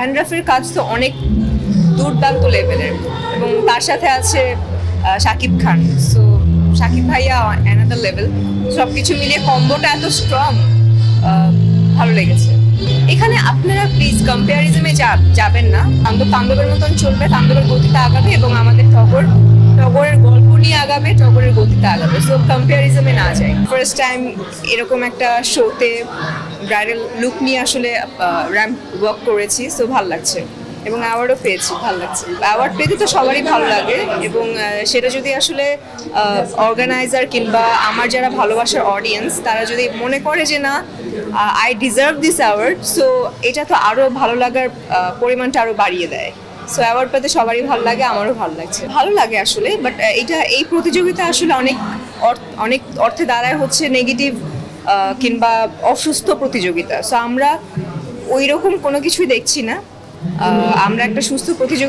রাহান রাফির কাজ তো অনেক দুর্দান্ত লেভেলের। এবং তার সাথে আছে শাকিব খান। সো শাকিব ভাইয়া অ্যানাদার লেভেল সব কিছু মিলিয়ে কম্বোটা এত স্ট্রং ভালো লেগেছে। এখানে আপনারা প্লিজ কম্পেয়ারিজমে যাবেন না। তাণ্ডব, তাণ্ডবের মতন চলবে, তাণ্ডবের গতিতে আগাবে এবং আমাদের টগর আগাবে টগরের গতিতে আগাবে। সো কম্পেয়ারিজমে না যায় ফার্স্ট টাইম এরকম একটা শোতে ব্রাইডাল লুক নিয়ে আসলে র্যাম্প ওয়ার্ক করেছি সো ভালো লাগছে। এবং অ্যাওয়ার্ডও পেয়েছি, ভালো লাগছে। অ্যাওয়ার্ড পেতে তো সবারই ভালো লাগে এবং সেটা যদি আসলে অর্গানাইজার কিংবা আমার যারা ভালোবাসার অডিয়েন্স তারা যদি মনে করে যে না I deserve this award so এটা তো আরও ভালো লাগার পরিমাণটা আরও বাড়িয়ে দেয়। সো অ্যাওয়ার্ড পেতে সবারই ভালো লাগে, আমারও ভালো লাগছে। ভালো লাগে আসলে বাট এটা, এই প্রতিযোগিতা আসলে অনেক অনেক অর্থে দাঁড়ায় হচ্ছে নেগেটিভ কিংবা অসুস্থ প্রতিযোগিতা। সো আমরা ওই রকম কোনো কিছুই দেখছি না। আমরা একটা সুস্থ প্রতিযোগিতা